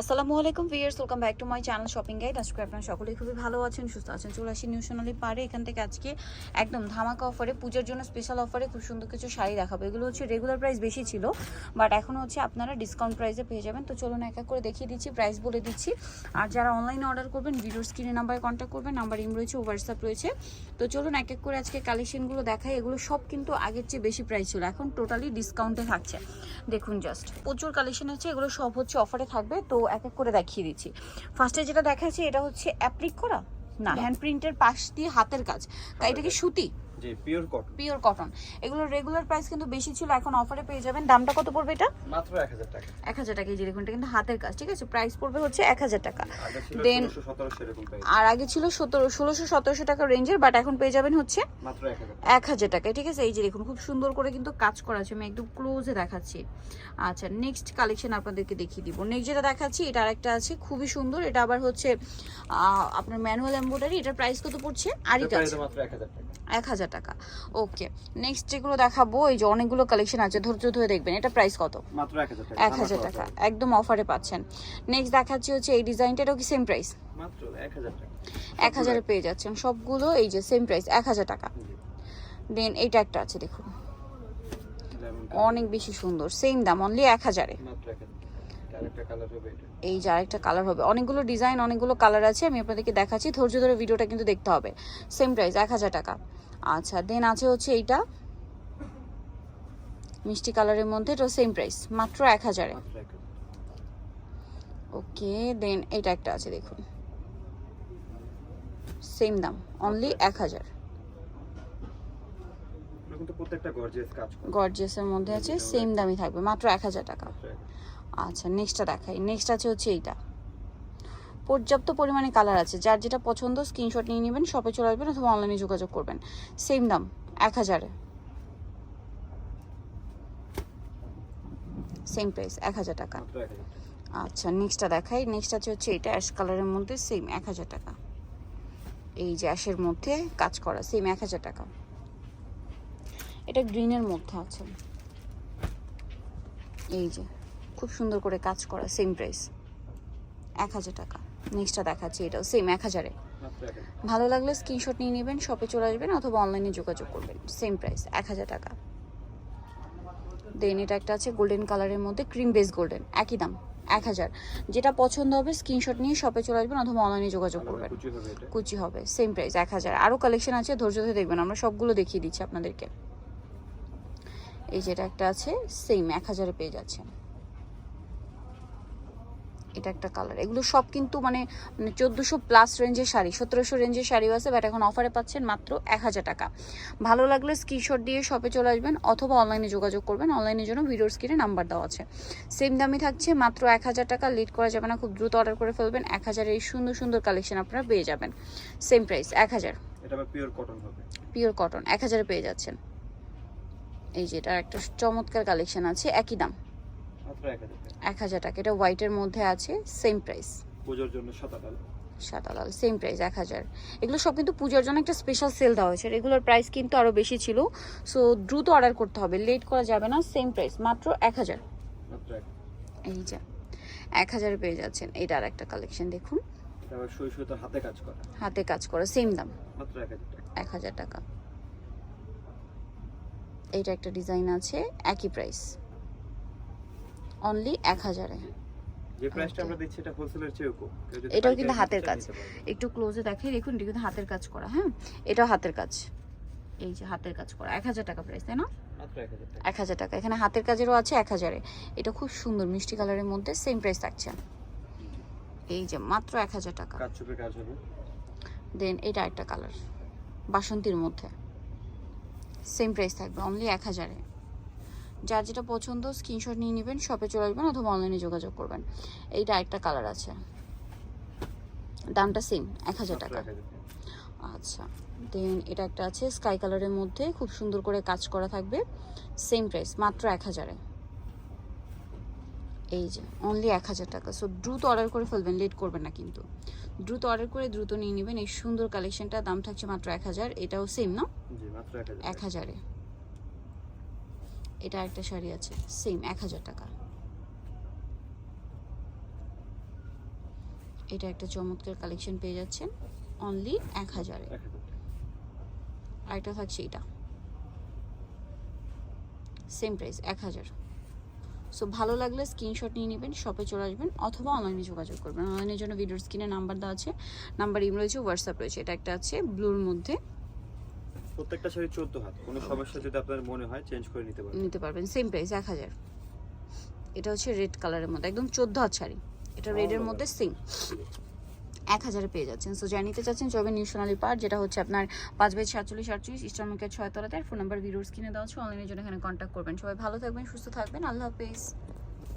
আসসালামু আলাইকুম viewers welcome back to my channel shopping guide আজকে আপনারা সকলেই খুবই ভালো আছেন, সুস্থ আছেন। চলে আসি নিউ সোনালি পারে। এখান থেকে আজকে একদম ধামাকা অফারে পূজার জন্য স্পেশাল অফারে খুব সুন্দর কিছু শাড়ি দেখাবো। এগুলো হচ্ছে রেগুলার প্রাইস বেশি ছিল বাট এখন হচ্ছে আপনারা ডিসকাউন্ট প্রাইসে পেয়ে যাবেন। তো চলুন এক এক করে দেখিয়ে দিচ্ছি প্রাইস বলে দিচ্ছি। আর যারা অনলাইনে অর্ডার করবেন, ভিডিওর স্ক্রিনে নাম্বারে কন্ট্যাক্ট করবেন নাম্বার ইম রয়েছে হোয়াটসঅ্যাপ রয়েছে। তো চলুন এক এক করে আজকে কালেকশনগুলো দেখাই। এগুলো সব কিন্তু আগের চেয়ে বেশি প্রাইস ছিল, এখন টোটালি ডিসকাউন্টে থাকছে। দেখুন জাস্ট প্রচুর কালেকশন আছে, এগুলো সব হচ্ছে অফারে থাকবে। তো এক এক করে দেখিয়ে দিচ্ছি। ফার্স্টে যেটা দেখাচ্ছি এটা হচ্ছে অ্যাপ্লিক করা? না হ্যান্ড প্রিন্টের পাশ দিয়ে হাতের কাজ। এটা কি সুতি? জি পিওর কটন পিওর কটন এগুলোর রেগুলার প্রাইস কিন্তু বেশি ছিল এখন অফারে পেয়ে যাবেন। দামটা কত পড়বে এটা? মাত্র 1000 টাকা। এক হাজার টাকা এই যে দেখুন এটা কিন্তু হাতের কাজ ঠিক আছে? প্রাইস পড়বে হচ্ছে এক হাজার টাকা। 1600 1700 প্রাইস আর আগে ছিল সতেরো ষোলোশো সতেরোশো টাকা রেঞ্জের বাট এখন পেয়ে যাবেন হচ্ছে মাত্র 1000 এক হাজার টাকায় ঠিক আছে? এই যে দেখুন খুব সুন্দর করে কিন্তু কাজ করা আছে। আমি একদম ক্লোজে দেখাচ্ছি। আচ্ছা নেক্সট কালেকশন আপনাদেরকে দেখিয়ে দিব। নেক্সট যেটা দেখাচ্ছি এটা আরেকটা আছে খুবই সুন্দর। এটা আবার হচ্ছে আপনার ম্যানুয়াল এম্ব্রয়ডারি এটার প্রাইস কত পড়ছে? আরই কাজ প্রাইস মাত্র 1000 টাকা। এক হাজার টাকা। ওকে নেক্সট যেগুলো দেখাবো এই যে অনেকগুলো কালেকশন আছে ধৈর্য ধরে দেখবেন এটা প্রাইস কত? মাত্র এক হাজার টাকা একদম অফারে পাচ্ছেন। নেক্সট দেখাচ্ছি হচ্ছে এই ডিজাইনটা এটাও কি সেম প্রাইস মাত্র এক হাজারে পেয়ে যাচ্ছেন সবগুলো এই যে সেম প্রাইস এক হাজার টাকা। দেন এইটা একটা আছে দেখুন। অনেক বেশি সুন্দর সেম দাম অনলি এক হাজারে। মাত্র 1000 টাকা। আরেকটা কালার হবে এটা। এই যে আরেকটা কালার হবে। অনেকগুলো ডিজাইন অনেকগুলো কালার আছে আমি আপনাদেরকে দেখাচ্ছি ধৈর্য ধরে ভিডিওটা কিন্তু দেখতে হবে। সেম প্রাইস এক হাজার টাকা। আচ্ছা দেন আছে হচ্ছে এইটা। মিষ্টি কালারের মধ্যে এটা সেম প্রাইস মাত্র এক হাজারে। ওকে দেন এটা একটা আছে দেখুন। সেম দাম অনলি এক হাজার। গর্জিয়াসের মধ্যে আছে সেম দামই থাকবে মাত্র এক হাজার টাকা। আচ্ছা নেক্সটটা দেখাই নেক্সট আছে হচ্ছে এইটা। পর্যাপ্ত পরিমাণে কালার আছে। যার যেটা পছন্দ স্ক্রিনশট নিয়ে নেবেন শপে চলে আসবেন অথবা অনলাইনে যোগাযোগ করবেন। সেম দাম এক হাজারে। সেম প্রাইস এক হাজার টাকা। মাত্র 1000 টাকা। আচ্ছা নেক্সটটা দেখাই। নেক্সট আছে হচ্ছে এটা অ্যাশ কালারের মধ্যে সেম এক হাজার টাকা। এই যে অ্যাশের মধ্যে কাজ করা সেম এক হাজার টাকা। এটা গ্রিনের মধ্যে আছে। এই যে খুব সুন্দর করে কাজ করা সেম প্রাইস এক হাজার টাকা। নেক্সটটা দেখাচ্ছি এটাও সেম এক হাজারে। ভালো লাগলে স্ক্রিনশট নিয়ে নেবেন শপে চলে আসবেন অথবা অনলাইনে যোগাযোগ করবেন সেম প্রাইস এক হাজার টাকা। দেন এটা একটা আছে গোল্ডেন কালারের মধ্যে ক্রিম বেস গোল্ডেন একই দাম এক হাজার। যেটা পছন্দ হবে স্ক্রিনশট নিয়ে শপে চলে আসবেন অথবা অনলাইনে যোগাযোগ করবেন। কুচি হবে সেম প্রাইস এক হাজার। আরও কালেকশন আছে ধৈর্য ধরে দেখবেন আমরা সবগুলো দেখিয়ে দিচ্ছি আপনাদেরকে। এই যেটা একটা আছে সেম এক হাজারে পেয়ে যাচ্ছেন। এটা একটা কালার এগুলো সব কিন্তু মানে মানে চোদ্দোশো প্লাস রেঞ্জের শাড়ি সতেরোশো রেঞ্জের শাড়িও আছে বাট এখন অফারে পাচ্ছেন মাত্র এক হাজার টাকা। ভালো লাগলে স্ক্রিনশট দিয়ে শপে চলে আসবেন অথবা অনলাইনে যোগাযোগ করবেন। অনলাইনের জন্য ভিডিওর স্ক্রিনে নাম্বার দেওয়া আছে। সেম দামই থাকছে মাত্র এক হাজার টাকা। লেট করা যাবে না খুব দ্রুত অর্ডার করে ফেলবেন। এক হাজারের এই সুন্দর সুন্দর কালেকশন আপনারা পেয়ে যাবেন। সেম প্রাইস এক হাজার। পিওর কটন পিওর কটন এক হাজারে পেয়ে যাচ্ছেন। এই যে এটার একটা চমৎকার কালেকশন আছে একই দাম। মাত্র 1000 টাকা এক হাজার টাকা। এটা হোয়াইটের মধ্যে আছে সেম প্রাইস পূজোর জন্য শতাকাল সাদা লাল সেম প্রাইস এক হাজার। এগুলো সব কিন্তু পুজোর জন্য একটা স্পেশাল সেল দেওয়া হয়েছে। রেগুলার প্রাইস কিন্তু আরও বেশি ছিল। সো দ্রুত অর্ডার করতে হবে। লেট করা যাবে না সেম প্রাইস মাত্র এক হাজার। 1000 এই যে এক হাজারে পেয়ে যাচ্ছেন। এটা আর একটা কালেকশন দেখুন। হাতে কাজ করা। হাতে কাজ করা সেম দাম। মাত্র 1000 টাকা। এক হাজার টাকা। এইটা একটা ডিজাইন আছে একই প্রাইস অনলি এক হাজারে। যে প্রাইসটা আমরা দিচ্ছি এটা হোলসেলের চেয়েও কম। এটাও কিন্তু হাতের কাজ। একটু ক্লোজে দেখাই দেখুন এটা কিন্তু হাতের কাজ করা হ্যাঁ? এটাও হাতের কাজ। এই যে হাতের কাজ করা এক হাজার টাকা প্রাইস তাই না? মাত্র 1000 টাকা। এক হাজার টাকা। এখানে হাতের কাজেরও আছে এক হাজারে। এটা খুব সুন্দর মিষ্টি কালারের মধ্যে সেম প্রাইস থাকছে। এই যে মাত্র এক হাজার টাকা। দেন এটা একটা কালার বাসন্তীর মধ্যে। সেম প্রাইস থাকবে অনলি এক হাজারে। যার যেটা পছন্দ স্ক্রিনশট নিয়ে নেবেন শপে চলে আসবেন অথবা অনলাইনে যোগাযোগ করবেন। এইটা একটা কালার আছে। দামটা সেম এক হাজার টাকা। আচ্ছা দেন এটা একটা আছে স্কাই কালারের মধ্যে খুব সুন্দর করে কাজ করা থাকবে। সেম প্রাইস মাত্র এক হাজারে। এই যে অনলি এক হাজার টাকা। সো দ্রুত অর্ডার করে ফেলবেন লেট করবেন না কিন্তু। দ্রুত অর্ডার করে দ্রুত নিয়ে নেবেন। এই সুন্দর কালেকশনটা দাম থাকছে মাত্র এক হাজার এটাও সেম না? জি মাত্র 1000 এক হাজারে। এটা একটা শাড়ি আছে সেম এক হাজার টাকা। এটা একটা চমৎকার কালেকশন পেয়ে যাচ্ছেন অনলি এক হাজারে আরেকটা থাকছে এটা। সেম প্রাইস এক হাজার। সো ভালো লাগলে স্ক্রিনশট নিয়ে নেবেন শপে চলে আসবেন অথবা অনলাইনে যোগাযোগ করবেন। অনলাইনের জন্য ভিডিওর স্ক্রিনে নাম্বার দেওয়া আছে নাম্বার ইম রয়েছে হোয়াটসঅ্যাপ রয়েছে। এটা একটা আছে ব্লুর মধ্যে। প্রত্যেকটা শাড়ি চোদ্দ হাত। কোনো সমস্যা যদি আপনার মনে হয় চেঞ্জ করে নিতে পারবেন। নিতে পারবেন সেম প্রাইস এক হাজার। এটা হচ্ছে রেড কালারের মধ্যে একদম চোদ্দ হাত শাড়ি। এটা রেডের মধ্যে সেম এক হাজারে পেয়ে যাচ্ছেন। সো যা নিতে চাচ্ছেন চবে নিউ সোনালি পার্ট যেটা হচ্ছে আপনার পাঁচ বাই সাতচল্লিশ আটচল্লিশ ইস্টার মার্কেট ছয় তলাতে। ফোন নাম্বার ভিডিওর স্ক্রিনে দেওয়া আছে। অনলাইনের জন্য এখানে কন্ট্যাক্ট করবেন। সবাই ভালো থাকবেন সুস্থ থাকবেন। আল্লাহ হাফেজ।